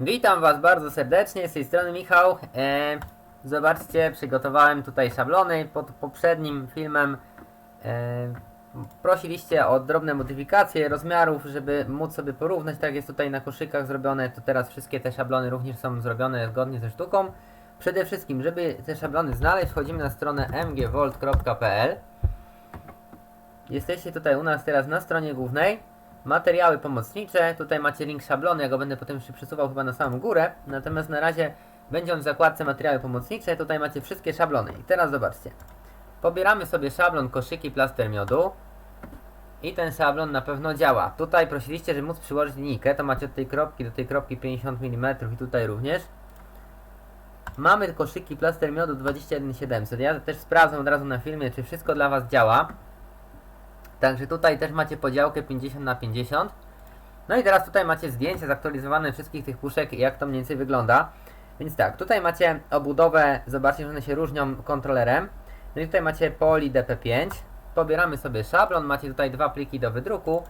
Witam Was bardzo serdecznie, z tej strony Michał. E, zobaczcie, przygotowałem tutaj szablony pod poprzednim filmem. E, prosiliście o drobne modyfikacje rozmiarów, żeby móc sobie porównać, tak jest tutaj na koszykach zrobione, to teraz wszystkie te szablony również są zrobione zgodnie ze sztuką. Przede wszystkim, żeby te szablony znaleźć, wchodzimy na stronę mgvolt.pl Jesteście tutaj u nas teraz na stronie głównej. Materiały pomocnicze. Tutaj macie link szablony, ja go będę potem jeszcze przesuwał chyba na samą górę. Natomiast na razie będzie on w zakładce materiały pomocnicze. Tutaj macie wszystkie szablony. I teraz zobaczcie. Pobieramy sobie szablon koszyki plaster miodu. I ten szablon na pewno działa. Tutaj prosiliście, żeby móc przyłożyć linijkę. To macie od tej kropki do tej kropki 50 mm i tutaj również. Mamy koszyki plaster miodu 21700. Ja też sprawdzam od razu na filmie, czy wszystko dla Was działa. Także tutaj też macie podziałkę 50 na 50. No i teraz tutaj macie zdjęcia zaktualizowane wszystkich tych puszek, jak to mniej więcej wygląda. Więc tak, tutaj macie obudowę, zobaczcie, że one się różnią kontrolerem. No i tutaj macie poli DP5. Pobieramy sobie szablon, macie tutaj dwa pliki do wydruku.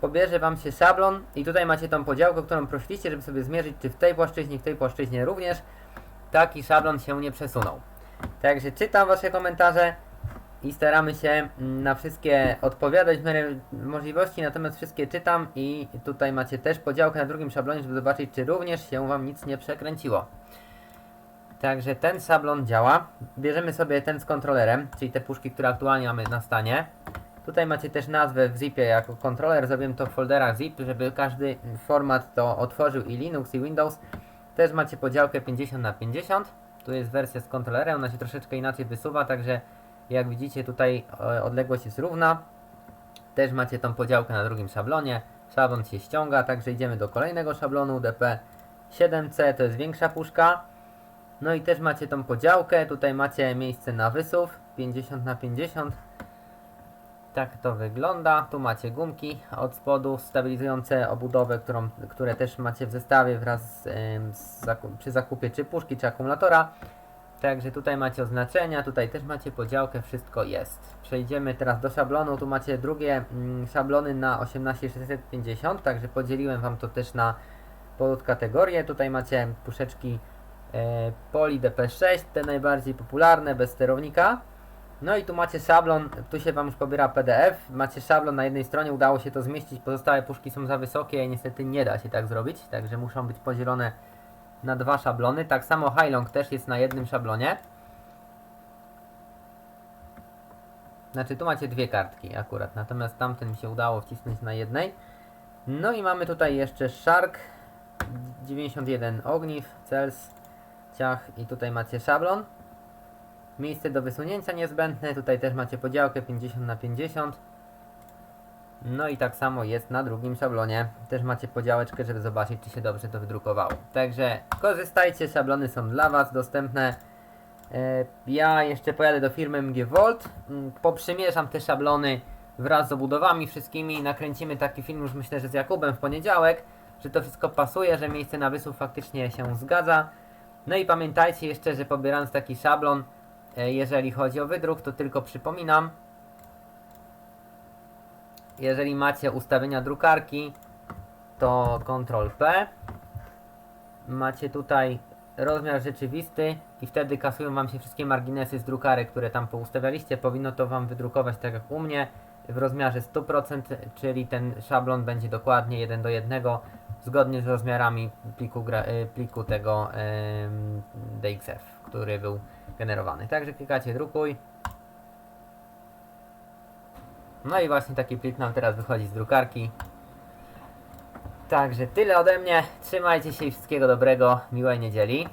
Pobierze Wam się szablon i tutaj macie tą podziałkę, którą prosiliście, żeby sobie zmierzyć, czy w tej płaszczyźnie, w tej płaszczyźnie również taki szablon się nie przesunął. Także czytam Wasze komentarze i staramy się mm, na wszystkie odpowiadać w miarę możliwości, natomiast wszystkie czytam i tutaj macie też podziałkę na drugim szablonie, żeby zobaczyć, czy również się Wam nic nie przekręciło. Także ten szablon działa. Bierzemy sobie ten z kontrolerem, czyli te puszki, które aktualnie mamy na stanie. Tutaj macie też nazwę w zipie jako kontroler, zrobiłem to w folderach zip, żeby każdy format to otworzył i Linux i Windows. Też macie podziałkę 50 na 50. Tu jest wersja z kontrolerem, ona się troszeczkę inaczej wysuwa, także jak widzicie tutaj e, odległość jest równa. Też macie tą podziałkę na drugim szablonie. Szablon się ściąga, także idziemy do kolejnego szablonu DP7C, to jest większa puszka. No i też macie tą podziałkę, tutaj macie miejsce na wysuw 50 na 50. Tak to wygląda. Tu macie gumki od spodu stabilizujące obudowę, którą, które też macie w zestawie wraz z, z przy zakupie czy puszki, czy akumulatora. Także tutaj macie oznaczenia, tutaj też macie podziałkę, wszystko jest. Przejdziemy teraz do szablonu, tu macie drugie mm, szablony na 18650, także podzieliłem Wam to też na podkategorie. Tutaj macie puszeczki e, Poli DP6, te najbardziej popularne, bez sterownika. No i tu macie szablon, tu się Wam już pobiera PDF, macie szablon na jednej stronie, udało się to zmieścić, pozostałe puszki są za wysokie i niestety nie da się tak zrobić, także muszą być podzielone na dwa szablony. Tak samo Hilong też jest na jednym szablonie. Znaczy tu macie dwie kartki akurat, natomiast tamten mi się udało wcisnąć na jednej. No i mamy tutaj jeszcze Shark 91 ogniw, Cels, ciach i tutaj macie szablon. Miejsce do wysunięcia niezbędne, tutaj też macie podziałkę 50 na 50. No i tak samo jest na drugim szablonie. Też macie podziałeczkę, żeby zobaczyć, czy się dobrze to wydrukowało. Także korzystajcie, szablony są dla Was dostępne. E, Ja jeszcze pojadę do firmy MG Volt, mm, poprzymierzam te szablony wraz z obudowami wszystkimi, nakręcimy taki film już myślę, że z Jakubem w poniedziałek, że to wszystko pasuje, że miejsce na wysuw faktycznie się zgadza. No i pamiętajcie jeszcze, że pobierając taki szablon, e, jeżeli chodzi o wydruk, to tylko przypominam, jeżeli macie ustawienia drukarki, to Ctrl P. Macie tutaj rozmiar rzeczywisty i wtedy kasują Wam się wszystkie marginesy z drukarek, które tam poustawialiście. Powinno to Wam wydrukować tak jak u mnie w rozmiarze 100%, czyli ten szablon będzie dokładnie 1 do 1 zgodnie z rozmiarami pliku, y, pliku tego ym, DXF, który był generowany. Także klikacie drukuj. No i właśnie taki plik nam teraz wychodzi z drukarki. Także tyle ode mnie. Trzymajcie się i wszystkiego dobrego. Miłej niedzieli.